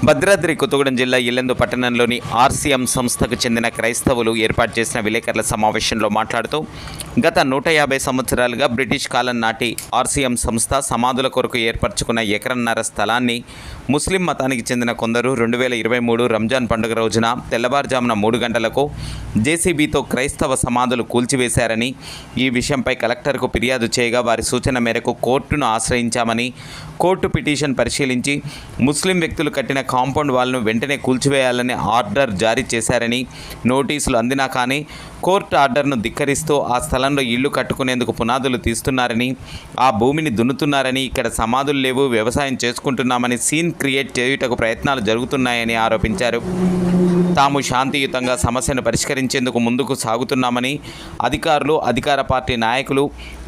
భద్రాద్రి కొత్తగూడెం జిల్లా ఇల్లెందు పట్టణంలోని ఆర్సీఎం సంస్థకు చెందిన క్రైస్తవులు ఏర్పాటు చేసిన విలేకరుల సమావేశంలో మాట్లాడుతూ గత నూట యాభై సంవత్సరాలుగా బ్రిటిష్ కాలం నాటి ఆర్సీఎం సంస్థ సమాధుల కొరకు ఏర్పరచుకున్న ఎకరన్నర స్థలాన్ని ముస్లిం మతానికి చెందిన కొందరు రెండు వేల ఇరవై మూడు రంజాన్ పండుగ రోజున తెల్లవారుజామున మూడు గంటలకు జేసీబీతో క్రైస్తవ సమాధులు కూల్చివేశారని ఈ విషయంపై కలెక్టర్కు ఫిర్యాదు చేయగా వారి సూచన మేరకు కోర్టును ఆశ్రయించామని కోర్టు పిటిషన్ పరిశీలించి ముస్లిం వ్యక్తులు కట్టిన కాంపౌండ్ వాల్ను వెంటనే కూల్చివేయాలని ఆర్డర్ జారీ చేశారని నోటీసులు అందినా కానీ కోర్టు ఆర్డర్ను ధిక్కరిస్తూ ఆ స్థలంలో ఇల్లు కట్టుకునేందుకు పునాదులు తీస్తున్నారని ఆ భూమిని దున్నుతున్నారని ఇక్కడ సమాధులు లేవు వ్యవసాయం చేసుకుంటున్నామని సీన్ క్రియేట్ చేయుటకు ప్రయత్నాలు జరుగుతున్నాయని ఆరోపించారు. తాము శాంతియుతంగా సమస్యను పరిష్కరించేందుకు ముందుకు సాగుతున్నామని అధికారులు అధికార పార్టీ నాయకులు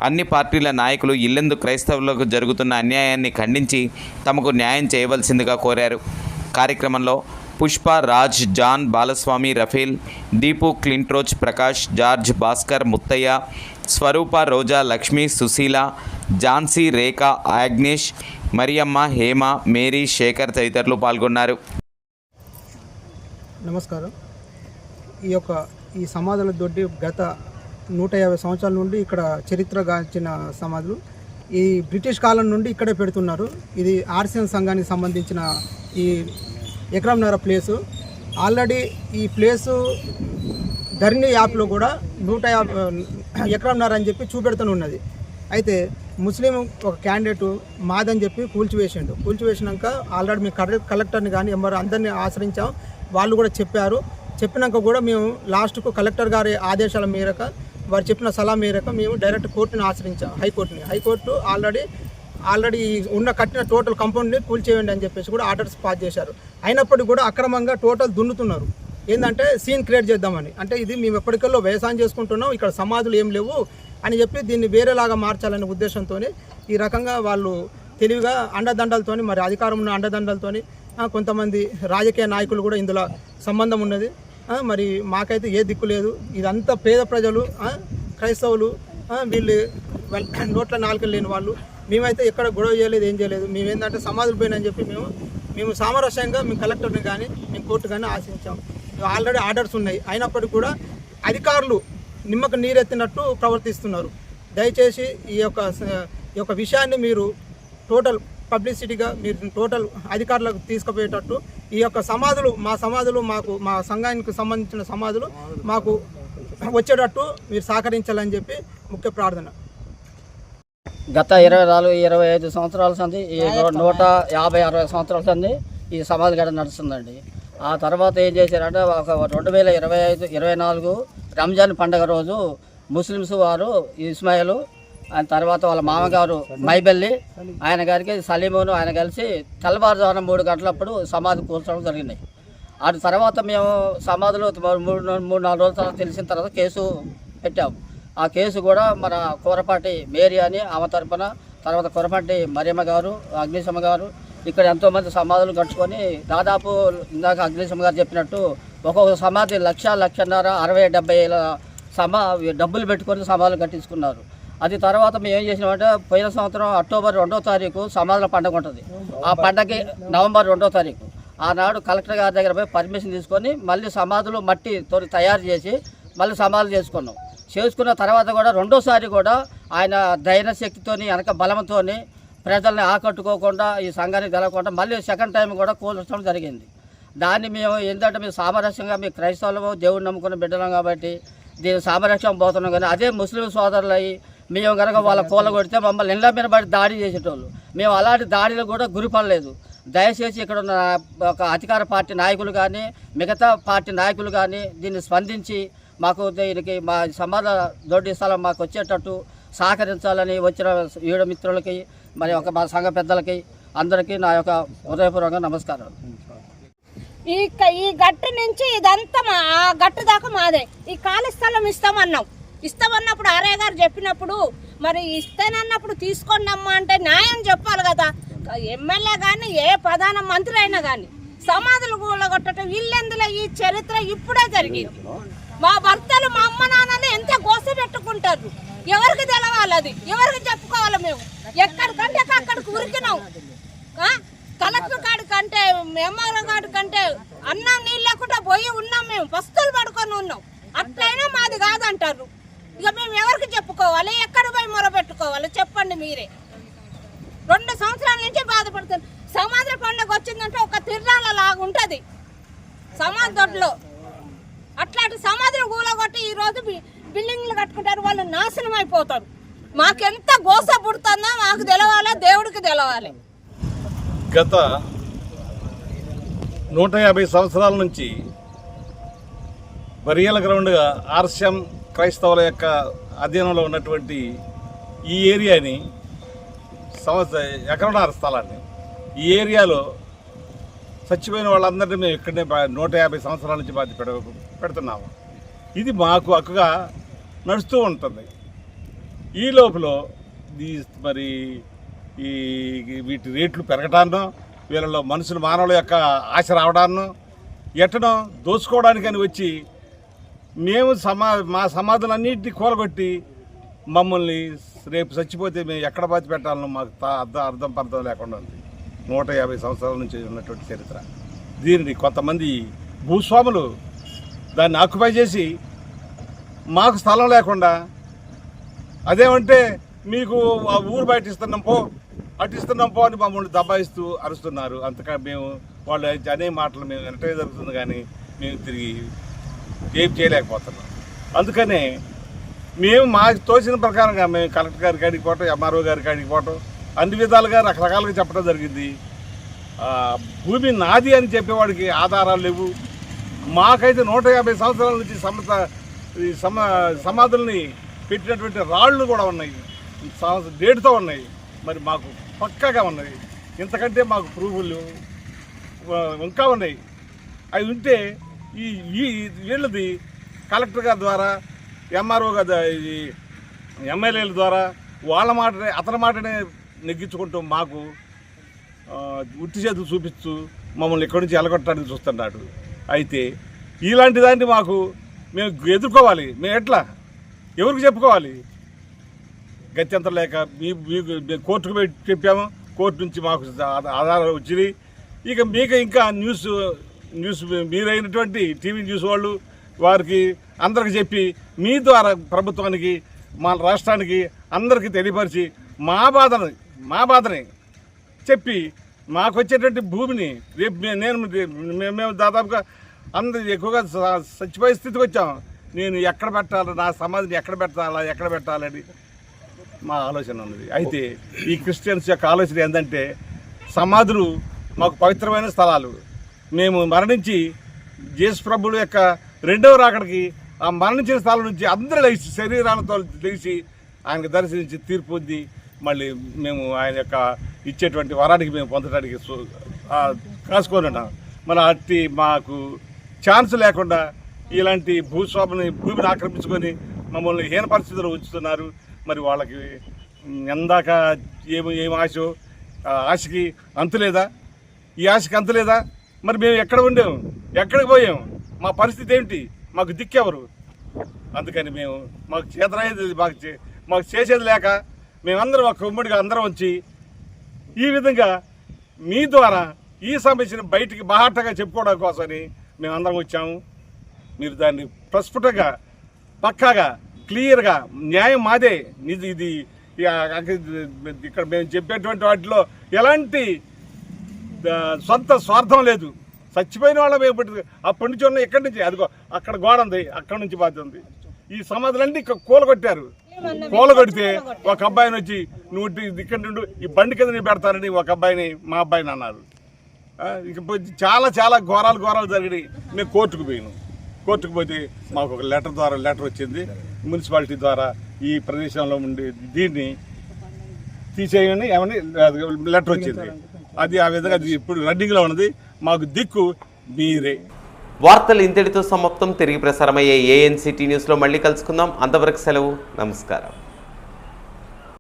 అన్ని పార్టీల నాయకులు ఇల్లెందు క్రైస్తవులకు జరుగుతున్న అన్యాయాన్ని ఖండించి తమకు న్యాయం చేయవలసిందిగా కోరారు. కార్యక్రమంలో Pushpa Raj John Balaswamy Raphael Deepu క్లింట్రోజ్ Prakash George Bhaskar Muthaiah Swarupa Roja Lakshmi Susheela Jhansi Rekha Agnes Mariyamma Hema Mary Sekhar తదితరులు పాల్గొన్నారు. నమస్కారం. ఈ యొక్క ఈ సమాధుల దొడ్డి గత నూట యాభై సంవత్సరాల నుండి ఇక్కడ చరిత్ర గాంచిన సమాధులు. ఈ బ్రిటిష్ కాలం నుండి ఇక్కడే పెడుతున్నారు. ఇది ఆర్సిఎన్ సంఘానికి సంబంధించిన ఈ ఎకరంనర ప్లేసు. ఆల్రెడీ ఈ ప్లేసు ధరణి యాప్లో కూడా నూట యాభై ఎకరంన్నర అని చెప్పి చూపెడుతూనే ఉన్నది అయితే ముస్లిం ఒక క్యాండిడేట్ మాదని చెప్పి కూల్చివేసిండు. కూల్చివేసినాక ఆల్రెడీ మేము కలె- కలెక్టర్ని కానీ ఎవరు అందరినీ ఆశ్రయించాం. వాళ్ళు కూడా చెప్పారు. చెప్పినాక కూడా మేము లాస్ట్కు కలెక్టర్ గారి ఆదేశాల మేరకు వారు చెప్పిన సలహా మేరకు మేము డైరెక్ట్ కోర్టుని ఆశ్రయించాం హైకోర్టుని. హైకోర్టు ఆల్రెడీ ఆల్రెడీ ఉన్న కట్టిన టోటల్ కంపౌండ్ని కూల్చేయండి అని చెప్పేసి కూడా ఆర్డర్స్ పాస్ చేశారు. అయినప్పటికీ కూడా అక్రమంగా టోటల్ దున్నుతున్నారు. ఏంటంటే సీన్ క్రియేట్ చేద్దామని. అంటే ఇది మేము ఎప్పటికల్లో వ్యవసాయం చేసుకుంటున్నాం ఇక్కడ సమాధులు ఏం లేవు అని చెప్పి దీన్ని వేరేలాగా మార్చాలనే ఉద్దేశంతో ఈ రకంగా వాళ్ళు తెలివిగా అండదండలతోని మరి అధికారం ఉన్న అండదండలతోని కొంతమంది రాజకీయ నాయకులు కూడా ఇందులో సంబంధం ఉన్నది. మరి మాకైతే ఏ దిక్కు లేదు. ఇదంతా పేద ప్రజలు క్రైస్తవులు వీళ్ళు నోట్ల నాలుకలు లేని వాళ్ళు. మేమైతే ఎక్కడ గొడవ చేయలేదు ఏం చేయలేదు. మేము ఏంటంటే సమాధులు పోయినని చెప్పి మేము మేము సామరస్యంగా మేము కలెక్టర్ని కానీ మేము కోర్టు కానీ ఆశించాం. ఆల్రెడీ ఆర్డర్స్ ఉన్నాయి. అయినప్పటికీ కూడా అధికారులు నిమ్మకు నీరెత్తినట్టు ప్రవర్తిస్తున్నారు. దయచేసి ఈ యొక్క ఈ యొక్క విషయాన్ని మీరు టోటల్ పబ్లిసిటీగా మీరు టోటల్ అధికారులకు తీసుకుపోయేటట్టు ఈ యొక్క సమాధులు మా సమాధులు మాకు మా సంఘానికి సంబంధించిన సమాధులు మాకు వచ్చేటట్టు మీరు సహకరించాలని చెప్పి ముఖ్య ప్రార్థన. గత ఇరవై నాలుగు ఇరవై ఐదు సంవత్సరాల సంది ఈ నూట యాభై అరవై సంవత్సరాల సంది ఈ సమాధి గడ నడుస్తుందండి. ఆ తర్వాత ఏం చేశారంటే ఒక రెండు వేల ఇరవై ఐదు ఇరవై నాలుగు రంజాన్ పండగ రోజు ముస్లిమ్స్ వారు ఇస్మాయిల్ ఆయన తర్వాత వాళ్ళ మామగారు మైబెల్లి ఆయన గారికి సలీమును ఆయన కలిసి తెల్లవారుజామున మూడు గంటలప్పుడు సమాధి కూర్చడం జరిగింది. ఆ తర్వాత మేము సమాధిలో మూడు మూడు నాలుగు రోజుల తర్వాత తెలిసిన తర్వాత కేసు పెట్టాము. ఆ కేసు కూడా మన కూరపాటి మేరీ అని ఆమె తరపున తర్వాత కూరపాటి మరియమ్మ గారు అగ్నిశమ్మ గారు ఇక్కడ ఎంతోమంది సమాధులు కట్టుకొని దాదాపు ఇందాక అగ్నిశమ్మ గారు చెప్పినట్టు ఒక్కొక్క సమాధి లక్ష లక్షన్నర అరవై డెబ్బై సమా డబ్బులు పెట్టుకొని సమాధులు కట్టించుకున్నారు. అది తర్వాత మేము ఏం చేసినామంటే పోయిన సంవత్సరం అక్టోబర్ రెండో తారీఖు సమాధుల పండగ ఉంటుంది. ఆ పండగకి నవంబర్ రెండో తారీఖు. ఆనాడు కలెక్టర్ గారి దగ్గర పోయి పర్మిషన్ తీసుకొని మళ్ళీ సమాధులు మట్టి తోటి తయారు చేసి మళ్ళీ సమాధులు చేసుకున్నాం. చేసుకున్న తర్వాత కూడా రెండోసారి కూడా ఆయన ధైర్య శక్తితోని వెనక బలంతోని ప్రజల్ని ఆకట్టుకోకుండా ఈ సంఘానికి తెలవకుండా మళ్ళీ సెకండ్ టైం కూడా కూల్చడం జరిగింది. దాన్ని మేము ఏంటంటే మేము సామరస్యంగా మీ క్రైస్తవులము దేవుడిని నమ్ముకున్న బిడ్డలం కాబట్టి దీని సామరస్యం పోతున్నాం కానీ అదే ముస్లిం సోదరులు అయ్యి మేము కనుక వాళ్ళ కూల కొడితే మమ్మల్ని ఇళ్ళ మీద పడి దాడి చేసేటోళ్ళు. మేము అలాంటి దాడిలో కూడా గురిపడలేదు దయచేసి ఇక్కడ ఉన్న ఒక అధికార పార్టీ నాయకులు కానీ మిగతా పార్టీ నాయకులు కానీ దీన్ని స్పందించి మాకు దీనికి మా సమాధ దొడ్డి స్థలం మాకు వచ్చేటట్టు సహకరించాలని వచ్చిన ఈడ మిత్రులకి మరి ఒక మా సంఘ పెద్దలకి అందరికీ నా యొక్క హృదయపూర్వక నమస్కారాలు. ఈ ఈ గట్టు నుంచి ఇదంతా మా ఆ గట్టు దాకా మాదే. ఈ ఖాళీ స్థలం ఇస్తామన్నాం. ఇస్తామన్నప్పుడు ఆర్య గారు చెప్పినప్పుడు మరి ఇస్తానన్నప్పుడు తీసుకోండి అమ్మా అంటే న్యాయం చెప్పాలి కదా. ఎమ్మెల్యే కానీ ఏ ప్రధాన మంత్రి అయినా కానీ సమాధులు కూలగొట్టడం వీళ్ళెందులో ఈ చరిత్ర ఇప్పుడే జరిగింది. మా భర్తలు మా అమ్మ నాన్నలు ఎంత గోస పెట్టుకుంటారు? ఎవరికి తెలవాలి అది? ఎవరికి చెప్పుకోవాలి మేము? ఎక్కడికంటే అక్కడికి ఉరికినాం. కలెక్టర్ కాడి కంటే ఎంఆర్ఓ కాడి కంటే అన్నం నీళ్ళు లేకుండా పోయి ఉన్నాం మేము. పస్తులు పడుకొని ఉన్నాం. అట్లయినా మాది కాదంటారు. ఇక మేము ఎవరికి చెప్పుకోవాలి? ఎక్కడ పోయి మొరపెట్టుకోవాలి? చెప్పండి మీరే. రెండు సంవత్సరాల నుంచి బాధపడుతుంది సమాధి పండుగ వచ్చిందంటే ఒక తిరణాల లాగా ఉంటుంది. సమాధి దొడ్లో. అట్లాంటి సమాధులు కూలగొట్టి ఈరోజు బిల్డింగ్లు కట్టుకుంటారు. వాళ్ళు నాశనం అయిపోతారు. మాకెంత గోస పుడుతుందో మాకు తెలవాలి దేవుడికి తెలవాలి. గత నూట యాభై సంవత్సరాల నుంచి బరియల గ్రౌండ్గా ఆర్స్యం క్రైస్తవుల యొక్క అధీనంలో ఉన్నటువంటి ఈ ఏరియాని సంవత్సర ఎకరన్నర స్థలాన్ని. ఈ ఏరియాలో చచ్చిపోయిన వాళ్ళందరినీ మేము ఇక్కడనే నూట యాభై సంవత్సరాల నుంచి బాధ్య పెడ పెడుతున్నాము. ఇది మాకు హక్కుగా నడుస్తూ ఉంటుంది. ఈ లోపల ఈ మరి ఈ వీటి రేట్లు పెరగటాన్నో వీళ్ళలో మనుషులు మానవుల యొక్క ఆశ రావడాన్నో ఎట్టనో దోచుకోవడానికని వచ్చి మేము సమా మా సమాధులన్నింటినీ కూలగొట్టి మమ్మల్ని రేపు చచ్చిపోతే మేము ఎక్కడ బాధ పెట్టాలనో మాకు అర్థం అర్థం పర్థం లేకుండా ఉంది. నూట యాభై సంవత్సరాల నుంచి ఉన్నటువంటి చరిత్ర. దీనిని కొంతమంది భూస్వాములు దాన్ని ఆక్యుపై చేసి మాకు స్థలం లేకుండా అదేమంటే మీకు ఆ ఊరు బయట ఇస్తున్నాం పో అటు ఇస్తున్నాం పో అని మమ్మల్ని దబాయిస్తూ అరుస్తున్నారు. అంతకా మేము వాళ్ళు అనే మాటలు మేము వినటమే జరుగుతుంది కానీ మేము తిరిగి ఏం చేయలేకపోతున్నాం. అందుకనే మేము మాకు తోచిన ప్రకారంగా మేము కలెక్టర్ గారి కాడికి పోవటం ఎంఆర్ఓ గారి కాడికి పోవటం అన్ని విధాలుగా రకరకాలుగా చెప్పడం జరిగింది. భూమి నాది అని చెప్పేవాడికి ఆధారాలు లేవు. మాకైతే నూట యాభై సంవత్సరాల నుంచి సమత ఈ సమ సమాధుల్ని పెట్టినటువంటి రాళ్ళు కూడా ఉన్నాయి. సంవత్సరం డేట్తో ఉన్నాయి. మరి మాకు పక్కాగా ఉన్నాయి. ఇంతకంటే మాకు ప్రూఫ్లు ఇంకా ఉన్నాయి. అవి ఉంటే ఈ ఈ వీళ్ళది కలెక్టర్ గారి ద్వారా ఎంఆర్ఓ గారి ఈ ఎమ్మెల్యేల ద్వారా వాళ్ళ మాటనే అతని మాటనే నెగ్గించుకుంటూ మాకు ఉట్టి చేతులు చూపిస్తూ మమ్మల్ని ఇక్కడి నుంచి ఎలగొట్టడానికి చూస్తున్నాడు. అయితే ఇలాంటి దాన్ని మాకు మేము ఎదుర్కోవాలి. మేము ఎట్లా? ఎవరికి చెప్పుకోవాలి? గత్యంతరం లేక మీ మీకు మేము కోర్టుకు పోయి చెప్పాము. కోర్టు నుంచి మాకు ఆధారాలు వచ్చినాయి. ఇక మీకు ఇంకా న్యూస్ న్యూస్ మీరైనటువంటి టీవీ న్యూస్ వాళ్ళు వారికి అందరికి చెప్పి మీ ద్వారా ప్రభుత్వానికి మా రాష్ట్రానికి అందరికీ తెలియపరిచి మా బాధని మా బాధని చెప్పి మాకు వచ్చేటువంటి భూమిని రేపు నేను మేము దాదాపుగా అందరు ఎక్కువగా చచ్చిపోయే స్థితికి వచ్చాం. నేను ఎక్కడ పెట్టాలి నా సమాధిని ఎక్కడ పెట్టాలా ఎక్కడ పెట్టాలని మా ఆలోచన ఉన్నది. అయితే ఈ క్రిస్టియన్స్ యొక్క ఆలోచన ఏంటంటే సమాధులు మాకు పవిత్రమైన స్థలాలు. మేము మరణించి జేసు ప్రభుడు యొక్క రెండవ రాకడికి ఆ మరణించిన స్థలం నుంచి అందరూ లేచి శరీరాలతో లేచి ఆయనకు దర్శించి తీర్పు పొంది మళ్ళీ మేము ఆయన యొక్క ఇచ్చేటువంటి వరానికి మేము పొందడానికి కాసుకొని ఉన్నాం. మన అట్టి మాకు ఛాన్స్ లేకుండా ఇలాంటి భూస్వామిని భూమిని ఆక్రమించుకొని మమ్మల్ని హీన పరిస్థితుల్లో ఉంచుతున్నారు. మరి వాళ్ళకి ఎందాక ఏమి ఏం ఆశ ఆ ఆశకి అంతులేదా? ఈ ఆశకి అంతులేదా? మరి మేము ఎక్కడ ఉండేము ఎక్కడికి పోయాం? మా పరిస్థితి ఏమిటి మాకు దిక్కెవరు అందుకని మేము మాకు చేతనయ్యేది మాకు చే- మాకు చేసేది లేక మేమందరం ఒక ఉమ్మడిగా అందరం వచ్చి ఈ విధంగా మీ ద్వారా ఈ సమస్యను బయటికి బాహాటంగా చెప్పుకోవడం కోసమని మేమందరం వచ్చాము. మీరు దాన్ని ప్రస్ఫుటంగా పక్కాగా క్లియర్గా న్యాయం మాదే. ఇది ఇది ఇక్కడ మేము చెప్పేటువంటి వాటిలో ఎలాంటి సొంత స్వార్థం లేదు. చచ్చిపోయిన వాళ్ళ మేము అప్పటి నుంచి ఉన్న ఇక్కడి నుంచి అదిగో అక్కడ గోడ ఉంది అక్కడి నుంచి బాధ్యత ఉంది. ఈ సమాధులన్నీ ఇక్కడ కూలగొట్టారు. కూలగొడితే ఒక అబ్బాయిని వచ్చి నువ్వు ఇక్కడ నుండి ఈ బండి కింద నీ పెడతానని ఒక అబ్బాయిని మా అబ్బాయిని అన్నారు. ఇక పోయి చాలా చాలా ఘోరాలు ఘోరాలు జరిగినాయి. మేము కోర్టుకు పోయాను. కోర్టుకు పోతే మాకు ఒక లెటర్ ద్వారా లెటర్ వచ్చింది. మున్సిపాలిటీ ద్వారా ఈ ప్రదేశంలో ఉండే దీన్ని తీసేయని ఏమని లెటర్ వచ్చింది. అది ఆ విధంగా అది ఇప్పుడు రన్నింగ్లో ఉన్నది. మాకు దిక్కు మీరే. వార్తలు ఇంతటితో సమాప్తం. తిరిగి ప్రసారమయ్యే ఏఎన్సిటీ న్యూస్లో మళ్ళీ కలుసుకుందాం. అంతవరకు సెలవు. నమస్కారం.